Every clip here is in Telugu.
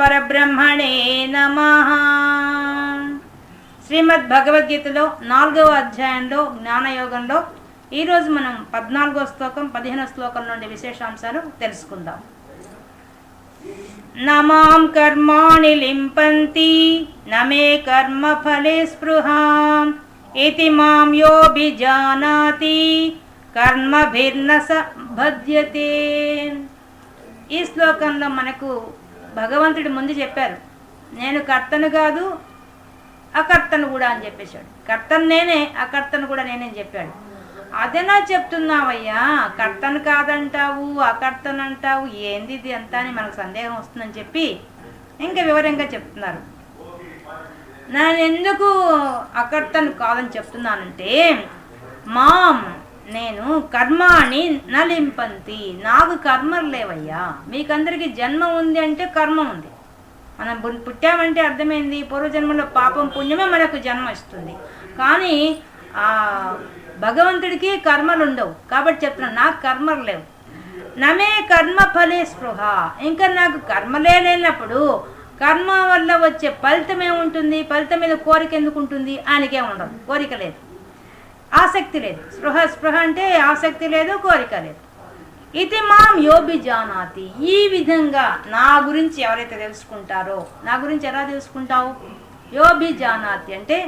పరబ్రహ్మణే నమ. శ్రీమద్ భగవద్గీతలో నాలుగవ అధ్యాయంలో జ్ఞానయోగంలో ఈరోజు మనం పద్నాలుగో శ్లోకం పదిహేనో శ్లోకం నుండి విశేషాంశాలు తెలుసుకుందాం. నమాం కర్మాణి లింపంతి నమే కర్మ ఫలే స్పృహాం ఇతి మాం యోభిజానాతి కర్మభిర్న స భద్యతే ఈ శ్లోకంలో మనకు భగవంతుడి ముందు చెప్పారు. నేను కర్తను కాదు అకర్తను కూడా అని చెప్పేశాడు. కర్తను నేనే అకర్తను కూడా నేనే చెప్పాడు. అదేనా చెప్తున్నావయ్యా? కర్తను కాదంటావు అకర్తను అంటావు ఏంది ఇది అంతా అని మనకు సందేహం వస్తుందని చెప్పి ఇంకా వివరంగా చెప్తున్నారు. నేను ఎందుకు అకర్తను కాదని చెప్తున్నానంటే మామ్ నేను కర్మాని నలింపంతి. నాకు కర్మలు లేవయ్యా. మీకందరికీ జన్మ ఉంది అంటే కర్మ ఉంది. మనం పుట్టామంటే అర్థమైంది పూర్వజన్మలో పాపం పుణ్యమే మనకు జన్మ ఇస్తుంది. కానీ ఆ భగవంతుడికి కర్మలు ఉండవు. కాబట్టి చెప్తున్నాను నాకు కర్మలు లేవు. నమే కర్మ ఫలే స్పృహ. ఇంకా నాకు కర్మలే లేనప్పుడు కర్మ వల్ల వచ్చే ఫలితం ఏముంటుంది ఫలితం మీద కోరిక ఎందుకు ఉంటుంది ఆయనకేం ఉండదు కోరిక లేదు. ఆసక్తి లేదు. స్పృహ స్పృహ అంటే ఆసక్తి లేదు కోరిక లేదు. ఇది మాం యోబి జానాతి. ఈ విధంగా నా గురించి ఎవరైతే తెలుసుకుంటారో నా గురించి ఎలా తెలుసుకుంటావు? యోబి జానాతి అంటే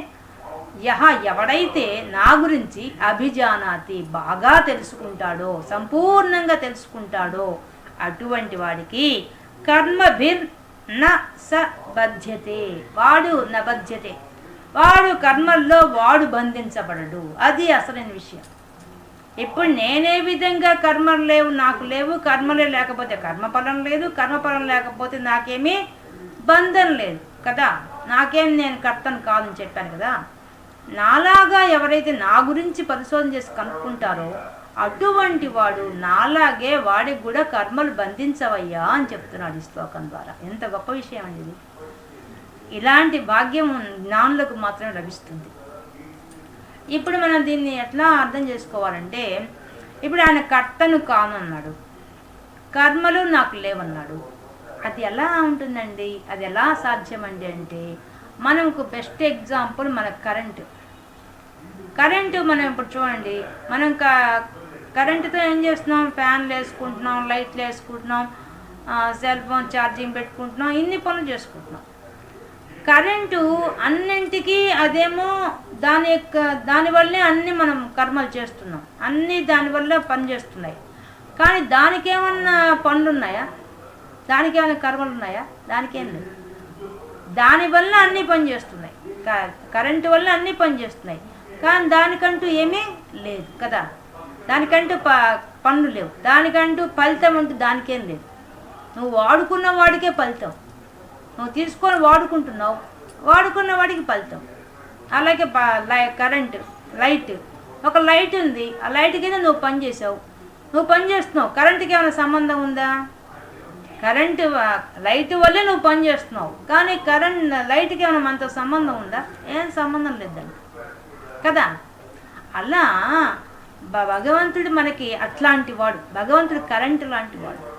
యహ ఎవడైతే నా గురించి అభిజానాతి బాగా తెలుసుకుంటాడో సంపూర్ణంగా తెలుసుకుంటాడో అటువంటి వాడికి కర్మభిర్ న స బధ్యతే. వాడు నబధ్యతే. వాడు కర్మల్లో వాడు బంధించబడడు. అది అసలైన విషయం. ఇప్పుడు నేనే విధంగా కర్మలు లేవు నాకు లేవు కర్మలే లేకపోతే కర్మఫలం లేదు కర్మఫలం లేకపోతే నాకేమీ బంధం లేదు కదా? నాకేం నేను కర్తను కాదని చెప్పాను కదా? నాలాగా ఎవరైతే నా గురించి పరిశోధన చేసి కనుక్కుంటారో అటువంటి వాడు నాలాగే వాడికి కూడా కర్మలు బంధించవయ్యా అని చెప్తున్నాడు ఈ శ్లోకం ద్వారా. ఎంత గొప్ప విషయం అండి ఇది. ఇలాంటి భాగ్యం జ్ఞానులకు మాత్రమే లభిస్తుంది. ఇప్పుడు మనం దీన్ని ఎట్లా అర్థం చేసుకోవాలంటే ఇప్పుడు ఆయన కర్తను కాను అన్నాడు కర్మలు నాకు లేవన్నాడు. అది ఎలా ఉంటుందండి? అది ఎలా సాధ్యమండి అంటే మనకు బెస్ట్ ఎగ్జాంపుల్ మన కరెంటు కరెంటు మనం ఇప్పుడు చూడండి మనం క కరెంటుతో ఏం చేస్తున్నాం? ఫ్యాన్లు వేసుకుంటున్నాం లైట్లు వేసుకుంటున్నాం సెల్ ఫోన్ ఛార్జింగ్ పెట్టుకుంటున్నాం ఇన్ని పనులు చేసుకుంటున్నాం. కరెంటు అన్నింటికి అదేమో దాని యొక్క దానివల్లే అన్నీ మనం కర్మలు చేస్తున్నాం. అన్నీ దానివల్ల పని చేస్తున్నాయి. కానీ దానికి ఏమన్నా పనులు ఉన్నాయా దానికి ఏమైనా కర్మలు ఉన్నాయా దానికేం లేదు దానివల్ల అన్నీ పనిచేస్తున్నాయి క- కరెంటు వల్ల అన్నీ పని చేస్తున్నాయి. కానీ దానికంటూ ఏమీ లేదు కదా. దానికంటూ ప పనులు లేవు. దానికంటూ ఫలితం అంటూ దానికేం లేదు. నువ్వు వాడుకున్న వాడికే ఫలితం. నువ్వు తీసుకొని వాడుకుంటున్నావు. వాడుకున్న వాడికి ఫలితం. అలాగే లై కరెంటు లైట్. ఒక లైట్ ఉంది. ఆ లైట్ కింద నువ్వు పని చేసావు. నువ్వు పని చేస్తున్నావు. కరెంటుకి ఏమైనా సంబంధం ఉందా? కరెంటు లైట్ వల్లే నువ్వు పని చేస్తున్నావు. కానీ కరెంట్ లైట్కి ఏమైనా మనతో సంబంధం ఉందా? ఏం సంబంధం లేదండి. కదా? అలా భగవంతుడు మనకి అట్లాంటి వాడు. భగవంతుడు కరెంటు లాంటి వాడు.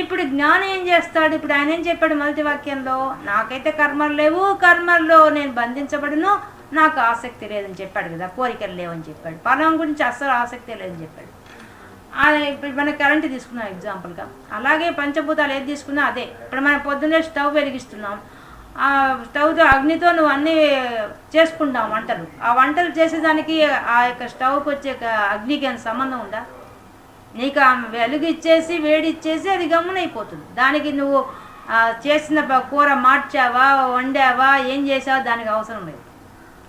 ఇప్పుడు జ్ఞానం ఏం చేస్తాడు? ఇప్పుడు ఆయన ఏం చెప్పాడు మొదటి వాక్యంలో? నాకైతే కర్మలు లేవు కర్మల్లో నేను బంధించబడును నాకు ఆసక్తి లేదని చెప్పాడు కదా కోరికలు లేవని చెప్పాడు. పరం గురించి అస్సలు ఆసక్తి లేదని చెప్పాడు. ఇప్పుడు మనం కరెంట్ తీసుకున్నాం ఎగ్జాంపుల్గా అలాగే పంచభూతాలు ఏది తీసుకున్నా అదే. ఇప్పుడు మనం పొద్దున్నే స్టవ్ వెలిగిస్తున్నాం. ఆ స్టవ్తో అగ్నితో నువ్వు అన్నీ చేసుకుంటాం వంటలు. ఆ వంటలు చేసేదానికి ఆ యొక్క స్టవ్కి వచ్చే అగ్నికి ఏమైనా సంబంధం ఉందా? నీకు ఆమె వెలుగు ఇచ్చేసి వేడి ఇచ్చేసి అది గమ్మునైపోతుంది. దానికి నువ్వు చేసిన కూర మార్చావా వండావా ఏం చేసావా దానికి అవసరం లేదు.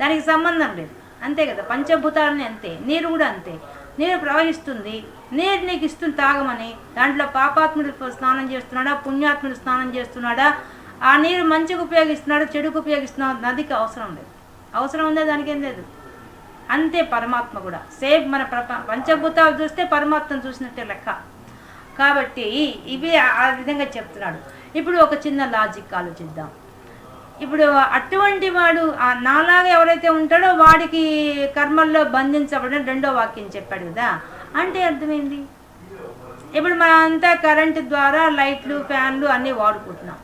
దానికి సంబంధం లేదు. అంతే కదా పంచభూతాలని అంతే నీరు కూడా అంతే. నీరు ప్రవహిస్తుంది నీరు నీకు ఇస్తుంది తాగమని దాంట్లో పాపాత్ముడు స్నానం చేస్తున్నాడా పుణ్యాత్ముడు స్నానం చేస్తున్నాడా ఆ నీరు మంచిగా ఉపయోగిస్తున్నాడా చెడుకు ఉపయోగిస్తున్నాడా నదికి అవసరం లేదు. అవసరం ఉందా దానికేం లేదు. అంతే పరమాత్మ కూడా. సేమ్ మన ప్రప పంచభూతాలు చూస్తే పరమాత్మను చూసినట్టే లెక్క. కాబట్టి ఇవి ఆ- విధంగా చెప్తున్నాడు. ఇప్పుడు ఒక చిన్న లాజిక్ ఆలోచిద్దాం. ఇప్పుడు అటువంటి వాడు నాలాగా ఎవరైతే ఉంటాడో వాడికి కర్మల్లో బంధించబడిన రెండో వాక్యం చెప్పాడు కదా. అంటే అర్థమైంది? ఇప్పుడు మనం అంతా కరెంటు ద్వారా లైట్లు ఫ్యాన్లు అన్నీ వాడుకుంటున్నాం.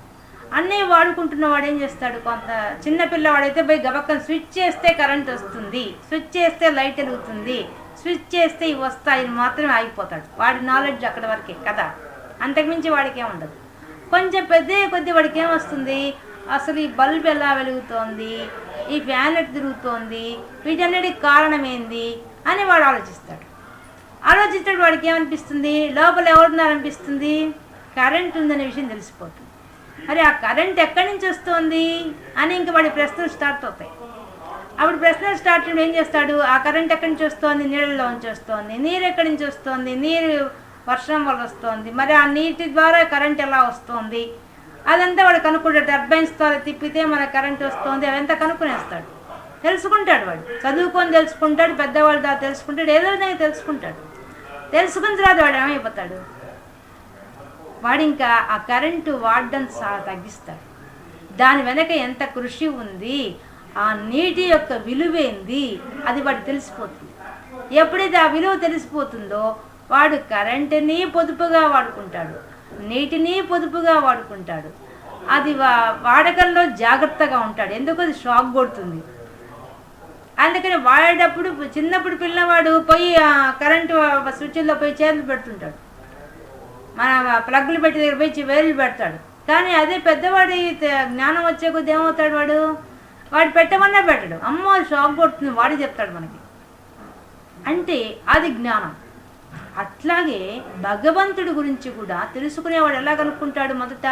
అన్నీ వాడుకుంటున్న వాడు ఏం చేస్తాడు? కొంత చిన్న పిల్లవాడైతే పోయి గబక్కన స్విచ్ చేస్తే కరెంట్ వస్తుంది. స్విచ్ చేస్తే లైట్ వెలుగుతుంది. స్విచ్ చేస్తే ఇవి వస్తాయని మాత్రమే ఆగిపోతాడు. వాడి నాలెడ్జ్ అక్కడ వరకే కదా? అంతకుమించి వాడికి ఏముండదు కొంచెం పెద్ద కొద్ది వాడికి ఏమొస్తుంది అసలు ఈ బల్బ్ ఎలా వెలుగుతోంది? ఈ ఫ్యాన్ ఎట్ తిరుగుతోంది? వీటన్నిటికి కారణం ఏంది? అని వాడు ఆలోచిస్తాడు. ఆలోచిస్తాడు వాడికి ఏమనిపిస్తుంది? లోపల ఎవరున్నారనిపిస్తుంది? కరెంట్ ఉందనే విషయం తెలిసిపోతుంది. మరి ఆ కరెంట్ ఎక్కడి నుంచి వస్తుంది? అని ఇంక వాడి ప్రశ్నలు స్టార్ట్ అవుతాయి. అప్పుడు ప్రశ్నలు స్టార్ట్ ఏం చేస్తాడు? ఆ కరెంట్ ఎక్కడి నుంచి వస్తుంది? నీళ్ళలో నుంచి వస్తుంది. నీరు ఎక్కడి నుంచి వస్తుంది? నీరు వర్షం వల్ల వస్తుంది. మరి ఆ నీటి ద్వారా కరెంట్ ఎలా వస్తుంది? అదంతా వాడు కనుక్కుంటాడు. టర్బైన్స్ ద్వారా తిప్పితే మన కరెంట్ వస్తుంది. అదంతా కనుక్కునేస్తాడు. తెలుసుకుంటాడు వాడు. చదువుకొని తెలుసుకుంటాడు. పెద్దవాళ్ళ ద్వారా తెలుసుకుంటాడు. ఏదో విధంగా తెలుసుకుంటాడు. తెలుసుకున్న తర్వాత వాడు ఏమైపోతాడు? వాడు ఇంకా ఆ కరెంటు వాడడం చాలా తగ్గిస్తాడు. దాని వెనక ఎంత కృషి ఉంది ఆ నీటి యొక్క విలువేంది అది వాడు తెలిసిపోతుంది. ఎప్పుడైతే ఆ విలువ తెలిసిపోతుందో వాడు కరెంటుని పొదుపుగా వాడుకుంటాడు నీటిని పొదుపుగా వాడుకుంటాడు. అది వా- వాడకంలో జాగ్రత్తగా ఉంటాడు. ఎందుకు? అది షాక్ కొడుతుంది. అందుకని వాడేటప్పుడు చిన్నప్పుడు పిల్లవాడు పోయి కరెంటు స్విచ్లో పోయి చేతులు పెడుతుంటాడు. మన ప్లగ్లు పెట్టి దగ్గర పోయి వేలు పెడతాడు. కానీ అదే పెద్దవాడి జ్ఞానం వచ్చే కొద్ది ఏమవుతాడు వాడు? వాడు పెట్టమన్నా పెట్టడు. అమ్మ షాక్ కొడుతుంది. వాడి చెప్తాడు మనకి. అంటే అది జ్ఞానం. అట్లాగే భగవంతుడి గురించి కూడా తెలుసుకునేవాడు ఎలా కనుక్కుంటాడు మొదట?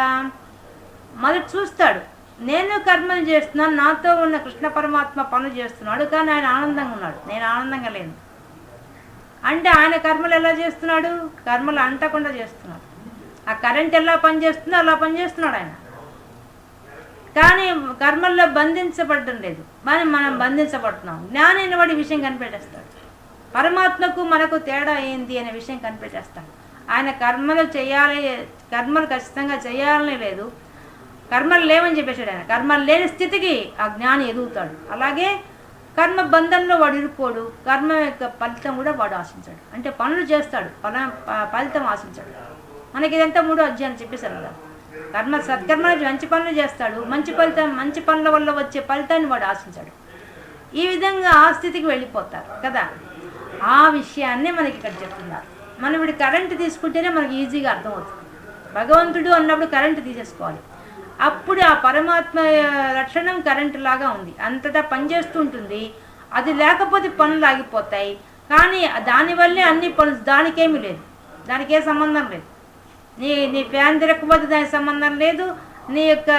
మొదట చూస్తాడు. నేను కర్మలు చేస్తున్నాను. నాతో ఉన్న కృష్ణ పరమాత్మ పనులు చేస్తున్నాడు. కానీ ఆయన ఆనందంగా ఉన్నాడు. నేను ఆనందంగా లేను. అంటే ఆయన కర్మలు ఎలా చేస్తున్నాడు? కర్మలు అంటకుండా చేస్తున్నాడు. ఆ కరెంట్ ఎలా పనిచేస్తుందో అలా పనిచేస్తున్నాడు ఆయన. కానీ కర్మల్లో బంధించబడ్డం లేదు. కానీ మనం బంధించబడుతున్నాం. జ్ఞానైన వాడి విషయం కనిపెట్టేస్తాడు. పరమాత్మకు మనకు తేడా ఏంది అనే విషయం కనిపెట్టేస్తాడు. ఆయన కర్మలు చేయాలి కర్మలు ఖచ్చితంగా చేయాలని లేదు. కర్మలు లేవని చెప్పేశాడు ఆయన. కర్మలు లేని స్థితికి ఆ జ్ఞాని ఎదుగుతాడు. అలాగే కర్మ బంధంలో వాడు ఇరుక్కోడు కర్మ యొక్క ఫలితం కూడా వాడు ఆశించాడు. అంటే పనులు చేస్తాడు ఫల ఫలితం ఆశించాడు. మనకి ఇదంతా మూడో అధ్యాయం చెప్పేశారు కదా. కర్మ సత్కర్మ మంచి పనులు చేస్తాడు మంచి ఫలితం మంచి పనుల వల్ల వచ్చే ఫలితాన్ని వాడు ఆశించాడు. ఈ విధంగా ఆ స్థితికి వెళ్ళిపోతారు కదా. ఆ విషయాన్ని మనకి ఇక్కడ చెప్తున్నారు. మనం ఇప్పుడు కరెంటు తీసుకుంటేనే మనకి ఈజీగా అర్థమవుతుంది. భగవంతుడు అన్నప్పుడు కరెంటు తీసేసుకోవాలి. అప్పుడు ఆ పరమాత్మ లక్షణం కరెంటు లాగా ఉంది. అంతటా పనిచేస్తూ ఉంటుంది అది లేకపోతే పనులు ఆగిపోతాయి. కానీ దానివల్లే అన్ని పనులు దానికేమీ లేదు. దానికి ఏ సంబంధం లేదు. నీ నీ ఫ్యాన్ తిరగకపోతే దానికి సంబంధం లేదు. నీ యొక్క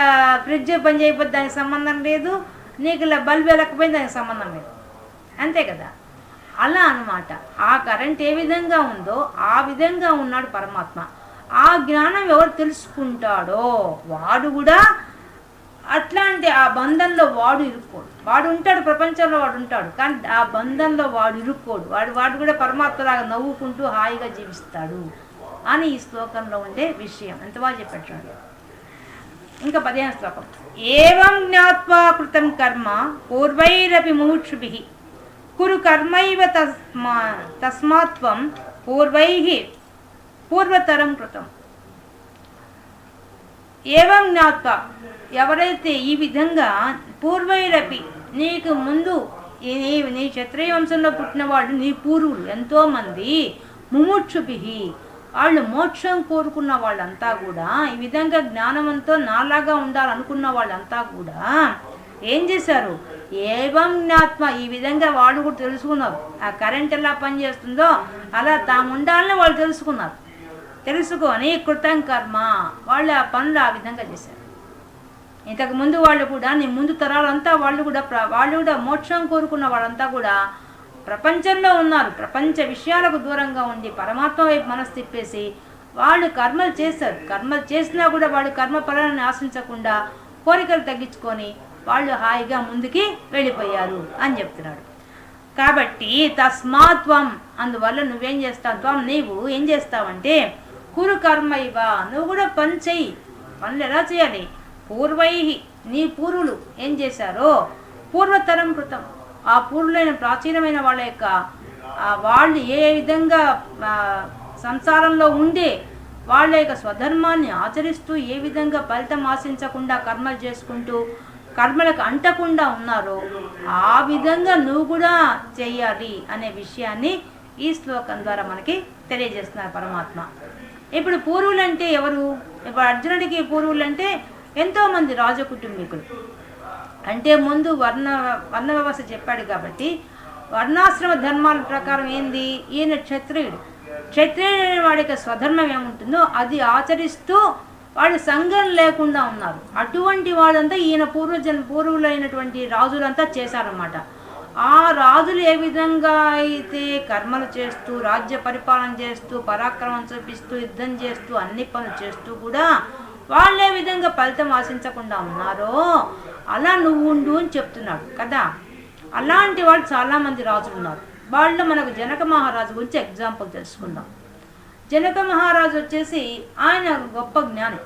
ఫ్రిడ్జ్ పని చేయకపోతే దానికి సంబంధం లేదు. నీకు ఇలా బల్బ్ వెళ్ళకపోతే దానికి సంబంధం లేదు. అంతే కదా? అలా అన్నమాట. ఆ కరెంట్ ఏ విధంగా ఉందో ఆ విధంగా ఉన్నాడు పరమాత్మ. ఆ జ్ఞానం ఎవరు తెలుసుకుంటాడో వాడు కూడా అట్లాంటి ఆ బంధంలో వాడు ఇరుక్కోడు. వాడు ఉంటాడు ప్రపంచంలో వాడు ఉంటాడు. కానీ ఆ బంధంలో వాడు ఇరుక్కోడు. వాడు వాడు కూడా పరమాత్మలాగా నవ్వుకుంటూ హాయిగా జీవిస్తాడు అని ఈ శ్లోకంలో ఉండే విషయం. ఎంత బాగా చెప్పాడు. ఇంకా పదిహేను శ్లోకం. ఏవం జ్ఞాత్వా కృతం కర్మ పూర్వైరపి ముముక్షుభి. కురు కర్మైవ తస్మా తస్మాత్వం పూర్వై పూర్వతరం కృతం. ఏవం జ్ఞాత్వ? ఎవరైతే ఈ విధంగా పూర్వైరపి నీకు ముందు నీ- నీ క్షత్రియ వంశంలో పుట్టినవాడు నీ పూర్వులు ఎంతోమంది ముముక్షుభి వాళ్ళు మోక్షం కోరుకున్న వాళ్ళంతా కూడా ఈ విధంగా జ్ఞానవంతో నాలాగా ఉండాలనుకున్న వాళ్ళంతా కూడా ఏం చేశారు? ఏవం జ్ఞాత్మ ఈ విధంగా వాళ్ళు కూడా తెలుసుకున్నారు. ఆ కరెంట్ ఎలా పనిచేస్తుందో అలా తాము ఉండాలని వాళ్ళు తెలుసుకున్నారు. తెలుసుకొని కృతం కర్మ వాళ్ళు ఆ పనులు ఆ విధంగా చేశారు. ఇంతకుముందు వాళ్ళు కూడా నీ ముందు తరాలంతా వాళ్ళు కూడా వాళ్ళు కూడా మోక్షం కోరుకున్న వాళ్ళంతా కూడా ప్రపంచంలో ఉన్నారు. ప్రపంచ విషయాలకు దూరంగా ఉండి పరమాత్మ వైపు మనసు తిప్పేసి వాళ్ళు కర్మలు చేశారు. కర్మలు చేసినా కూడా వాళ్ళు కర్మ ఫలాన్ని ఆశించకుండా కోరికలు తగ్గించుకొని వాళ్ళు హాయిగా ముందుకి వెళ్ళిపోయారు అని చెప్తున్నాడు. కాబట్టి తస్మాత్వం అందువల్ల నువ్వేం చేస్తావు? త్వం నీవు ఏం చేస్తావంటే కురు కర్మ ఇవ? నువ్వు కూడా పని చెయ్యి. పనులు ఎలా చేయాలి? పూర్వై నీ పూర్వులు ఏం చేశారో? పూర్వతరం కృతం. ఆ పూర్వులైన ప్రాచీనమైన వాళ్ళ యొక్క వాళ్ళు ఏ విధంగా సంసారంలో ఉండే వాళ్ళ యొక్క స్వధర్మాన్ని ఆచరిస్తూ ఏ విధంగా ఫలితం ఆశించకుండా కర్మలు చేసుకుంటూ కర్మలకు అంటకుండా ఉన్నారో ఆ విధంగా నువ్వు కూడా చేయాలి అనే విషయాన్ని ఈ శ్లోకం ద్వారా మనకి తెలియజేస్తున్నారు పరమాత్మ. ఇప్పుడు పూర్వులు అంటే ఎవరు? ఇప్పుడు అర్జునుడికి పూర్వులు అంటే ఎంతోమంది రాజ కుటుంబీకులు అంటే ముందు వర్ణ వర్ణ వ్యవస్థ చెప్పాడు కాబట్టి వర్ణాశ్రమ ధర్మాల ప్రకారం ఏంది? ఈయన క్షత్రియుడు. క్షత్రియుడు అనే వాడి యొక్క స్వధర్మం ఏముంటుందో అది ఆచరిస్తూ వాడు సంఘం లేకుండా ఉన్నారు. అటువంటి వాడంతా ఈయన పూర్వజన్ పూర్వులైనటువంటి రాజులంతా చేశారన్నమాట. ఆ రాజులు ఏ విధంగా అయితే కర్మలు చేస్తూ రాజ్య పరిపాలన చేస్తూ పరాక్రమం చూపిస్తూ యుద్ధం చేస్తూ అన్ని పనులు చేస్తూ కూడా వాళ్ళు ఏ విధంగా ఫలితం ఆశించకుండా ఉన్నారో అలా నువ్వు ఉండు అని చెప్తున్నాడు కదా. అలాంటి వాళ్ళు చాలామంది రాజులు ఉన్నారు. వాళ్ళు మనకు జనక మహారాజు గురించి ఎగ్జాంపుల్ తెలుసుకుందాం. జనక మహారాజు వచ్చేసి ఆయన గొప్ప జ్ఞాని.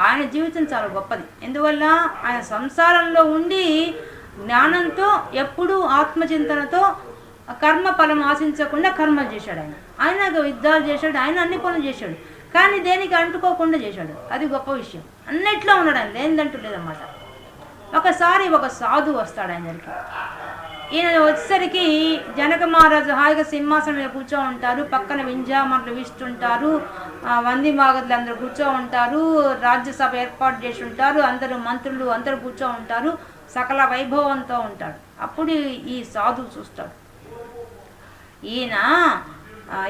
ఆయన జీవితం చాలా గొప్పది. ఎందువల్ల? ఆయన సంసారంలో ఉండి జ్ఞానంతో ఎప్పుడూ ఆత్మచింతనతో కర్మ ఫలం ఆశించకుండా కర్మలు చేశాడు ఆయన. ఆయన యుద్ధాలు చేశాడు ఆయన అన్ని పనులు చేశాడు. కానీ దేనికి అంటుకోకుండా చేశాడు. అది గొప్ప విషయం. అన్నిట్లో ఉన్నాడు ఆయన. లేనిదంటూ లేదన్నమాట. ఒకసారి ఒక సాధు వస్తాడు ఆయన దగ్గరికి. ఈయన వచ్చేసరికి జనక మహారాజు హాయిగా సింహాసనం మీద కూర్చో ఉంటారు పక్కన వింజామర్లు వీస్తుంటారు. వంది మాగదులు అందరూ కూర్చో ఉంటారు రాజ్యసభ ఏర్పాటు చేసి ఉంటారు. అందరూ మంత్రులు అందరూ కూర్చో ఉంటారు సకల వైభవంతో ఉంటాడు. అప్పుడు ఈ సాధువు చూస్తాడు. ఈయన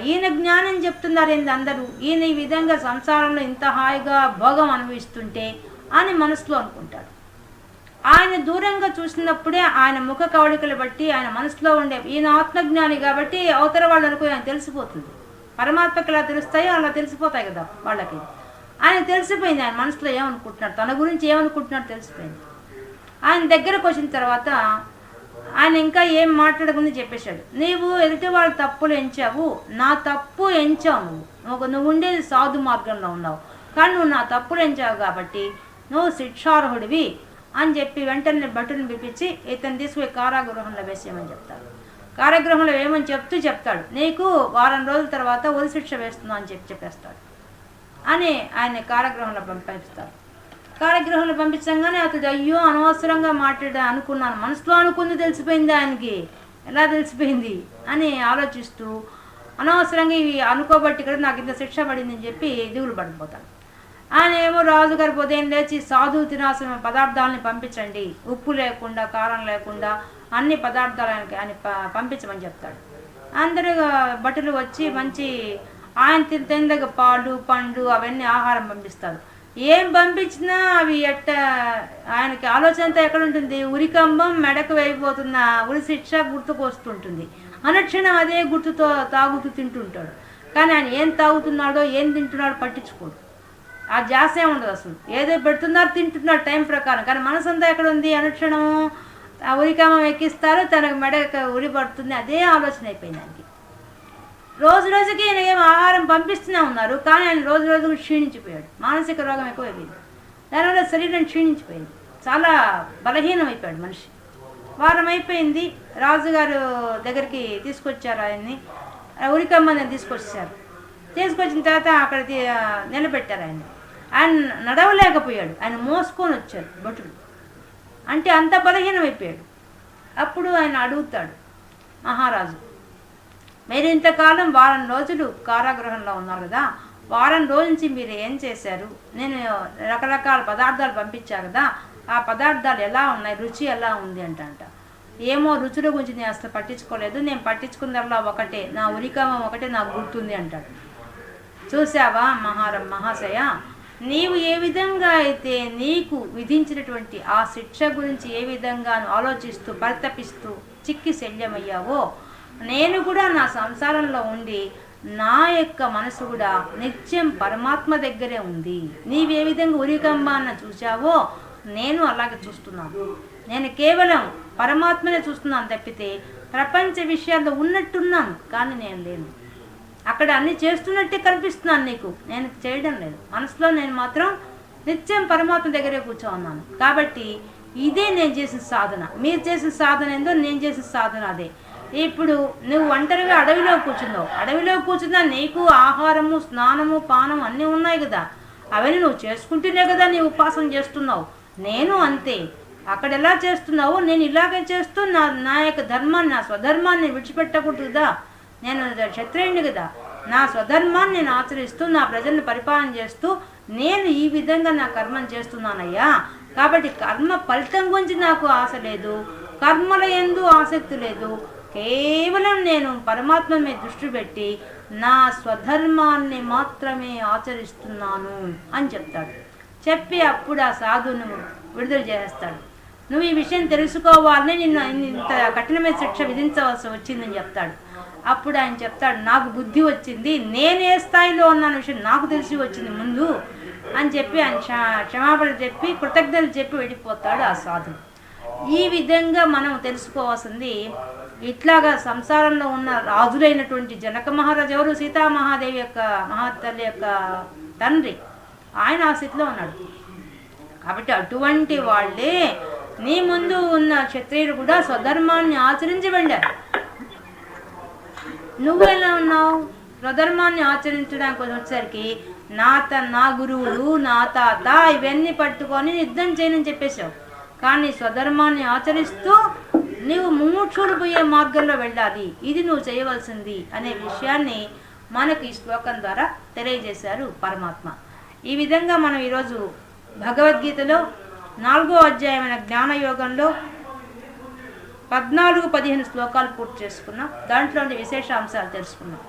ఈయన జ్ఞానం చెప్తున్నారు ఏంది అందరూ? ఈయన ఈ విధంగా సంసారంలో ఇంత హాయిగా భోగం అనుభవిస్తుంటే అని మనసులో అనుకుంటాడు. ఆయన దూరంగా చూసినప్పుడే ఆయన ముఖ కవళికలు బట్టి ఆయన మనసులో ఉండే ఈయన ఆత్మజ్ఞాని కాబట్టి అవతల వాళ్ళు అనుకో ఆయన తెలిసిపోతుంది. పరమాత్మకి ఎలా తెలుస్తాయో అలా తెలిసిపోతాయి కదా వాళ్ళకి. ఆయన తెలిసిపోయింది ఆయన మనసులో ఏమనుకుంటున్నాడు? తన గురించి ఏమనుకుంటున్నాడు తెలిసిపోయింది. ఆయన దగ్గరకు వచ్చిన తర్వాత ఆయన ఇంకా ఏం మాట్లాడకుండా చెప్పేశాడు నీవు ఎదుటి వాళ్ళ తప్పులు ఎంచావు నా తప్పు ఎంచావు నువ్వు ఒక నువ్వు ఉండేది సాధు మార్గంలో ఉన్నావు. కానీ నువ్వు నా తప్పులు ఎంచావు కాబట్టి నువ్వు శిక్షార్హుడివి అని చెప్పి వెంటనే భటుని పిలిపించి ఇతను తీసుకుని కారాగృహంలో వేసేయమని చెప్తాడు. కారాగృహంలో వేయమని చెప్తూ చెప్తాడు. నీకు వారం రోజుల తర్వాత ఉరి శిక్ష వేస్తున్నావు అని చెప్పి చెప్పేస్తాడు అని ఆయన కారాగృహంలో పంపిస్తాడు. కారాగృహంలో పంపించగానే అతడు అయ్యో అనవసరంగా మాట్లాడా అనుకున్నాను. మనసులో అనుకుంది తెలిసిపోయింది ఆయనకి. ఎలా తెలిసిపోయింది? అని ఆలోచిస్తూ అనవసరంగా ఇవి అనుకోబట్టి కూడా నాకు ఇంత శిక్ష పడిందని చెప్పి దిగులు పడిపోతాడు ఆయన ఏమో రాజుగారి ఉదయం లేచి సాధువు తినాల్సిన పదార్థాలని పంపించండి. ఉప్పు లేకుండా కారం లేకుండా అన్ని పదార్థాలు ఆయనకి ఆయన ప- పంపించమని చెప్తాడు. అందరూ బట్టలు వచ్చి మంచి ఆయన తిన తినదగ్గ పాలు పండు అవన్నీ ఆహారం పంపిస్తారు. ఏం పంపించినా అవి ఎట్ట ఆయనకి ఆలోచన అంతా ఉరికంబం మెడకు వేయిపోతున్న ఉరి శిక్ష గుర్తుకు వస్తుంటుంది అనుక్షణం అదే గుర్తుతో తాగుతూ తింటుంటాడు. కానీ ఆయన ఏం తాగుతున్నాడో ఏం తింటున్నాడో పట్టించుకోడు. ఆ జాసే ఉండదు అసలు. ఏదో పెడుతున్నారు తింటున్నారు టైం ప్రకారం. కానీ మనసు అంతా ఎక్కడ ఉంది అనుక్షణము ఆ ఉరికామం ఎక్కిస్తారు తనకు మెడ ఉరి పడుతుంది. అదే ఆలోచన అయిపోయింది దానికి రోజు రోజుకి ఈయన ఏం ఆహారం పంపిస్తూనే ఉన్నారు కానీ ఆయన రోజు రోజుకు క్షీణించిపోయాడు. మానసిక రోగం ఎక్కువైపోయింది. దానివల్ల శరీరం క్షీణించిపోయింది. చాలా బలహీనం అయిపోయాడు మనిషి. వారం అయిపోయింది రాజుగారు దగ్గరికి తీసుకొచ్చారు ఆయన్ని. ఉరికమ్మని తీసుకొచ్చారు తీసుకొచ్చిన తర్వాత అక్కడ నిలబెట్టారు ఆయన ఆయన నడవలేకపోయాడు. ఆయన మోసుకొని వచ్చాడు భటుడు. అంటే అంత బలహీనం అయిపోయాడు అప్పుడు ఆయన అడుగుతాడు మహారాజు మీరు ఇంతకాలం వారం రోజులు కారాగృహంలో ఉన్నారు కదా వారం రోజు నుంచి మీరు ఏం చేశారు? నేను రకరకాల పదార్థాలు పంపించా కదా ఆ పదార్థాలు ఎలా ఉన్నాయి? రుచి ఎలా ఉంది అంటంట. ఏమో రుచుల గురించి నేను అసలు పట్టించుకోలేదు. నేను పట్టించుకున్నలా ఒకటే నా ఉరికామం ఒకటే నాకు గుర్తుంది అంటాడు. చూసావా మహారం మహాశయ? నీవు ఏ విధంగా అయితే నీకు విధించినటువంటి ఆ శిక్ష గురించి ఏ విధంగా ఆలోచిస్తూ పరితపిస్తూ చిక్కి శల్యమయ్యావో నేను కూడా నా సంసారంలో ఉండి నా యొక్క మనసు కూడా నిత్యం పరమాత్మ దగ్గరే ఉంది. నీవే విధంగా ఉరికంబాన్న చూశావో నేను అలాగే చూస్తున్నాను. నేను కేవలం పరమాత్మనే చూస్తున్నాను తప్పితే ప్రపంచ విషయాల్లో ఉన్నట్టున్నాను కానీ నేను లేను. అక్కడ అన్ని చేస్తున్నట్టే కనిపిస్తున్నాను నీకు. నేను చేయడం లేదు. మనసులో నేను మాత్రం నిత్యం పరమాత్మ దగ్గరే కూర్చో ఉన్నాను కాబట్టి ఇదే నేను చేసిన సాధన. మీరు చేసిన సాధన ఏందో నేను చేసిన సాధన అదే. ఇప్పుడు నువ్వు ఒంటరిగా అడవిలో కూర్చున్నావు. అడవిలో కూర్చున్నా నీకు ఆహారము స్నానము పానం అన్నీ ఉన్నాయి కదా. అవన్నీ నువ్వు చేసుకుంటేనే కదా నీ ఉపాసన చేస్తున్నావు. నేను అంతే. అక్కడ ఎలా చేస్తున్నావు నేను ఇలాగే చేస్తూ నా నా యొక్క ధర్మాన్ని నా స్వధర్మాన్ని విడిచిపెట్టకూడదు కదా నేను క్షత్రియుని కదా. నా స్వధర్మాన్ని నేను ఆచరిస్తూ నా ప్రజలను పరిపాలన చేస్తూ నేను ఈ విధంగా నా కర్మను చేస్తున్నానయ్యా. కాబట్టి కర్మ ఫలితం గురించి నాకు ఆశ లేదు. కర్మల ఎందు ఆసక్తి లేదు. కేవలం నేను పరమాత్మ మీద దృష్టి పెట్టి నా స్వధర్మాన్ని మాత్రమే ఆచరిస్తున్నాను అని చెప్తాడు. చెప్పి అప్పుడు ఆ సాధువును విడుదల చేస్తాడు. నువ్వు ఈ విషయం తెలుసుకోవాలని నిన్ను ఇంత కఠినమైన శిక్ష విధించవలసి వచ్చిందని చెప్తాడు. అప్పుడు ఆయన చెప్తాడు నాకు బుద్ధి వచ్చింది నేను ఏ స్థాయిలో ఉన్నాను విషయం నాకు తెలిసి వచ్చింది ముందు అని చెప్పి ఆయన క్ష- క్షమాపణ చెప్పి కృతజ్ఞతలు చెప్పి వెళ్ళిపోతాడు ఆ సాధువు. ఈ విధంగా మనం తెలుసుకోవాల్సింది ఇట్లాగా సంసారంలో ఉన్న రాజులైనటువంటి జనక మహారాజు ఎవరు? సీతామహాదేవి యొక్క మహాతల్లి యొక్క తండ్రి. ఆయన ఆ స్థితిలో ఉన్నాడు. కాబట్టి అటువంటి వాళ్ళే నీ ముందు ఉన్న క్షత్రియులు కూడా స్వధర్మాన్ని ఆచరించి వెళ్ళారు. నువ్వు ఎలా ఉన్నావు? స్వధర్మాన్ని ఆచరించడానికి వచ్చేసరికి నా త నా గురువులు నా తాత ఇవన్నీ పట్టుకొని యుద్ధం చేయనని చెప్పేశావు. కానీ స్వధర్మాన్ని ఆచరిస్తూ నీవు ముముక్షుడు పోయే మార్గంలో వెళ్ళాలి. ఇది నువ్వు చేయవలసింది అనే విషయాన్ని మనకు ఈ శ్లోకం ద్వారా తెలియజేశారు పరమాత్మ. ఈ విధంగా మనం ఈరోజు భగవద్గీతలో నాలుగో అధ్యాయమైన జ్ఞానయోగంలో పద్నాలుగు పదిహేను శ్లోకాలు పూర్తి చేసుకున్నాం. దాంట్లోని విశేష అంశాలు తెలుసుకున్నాం.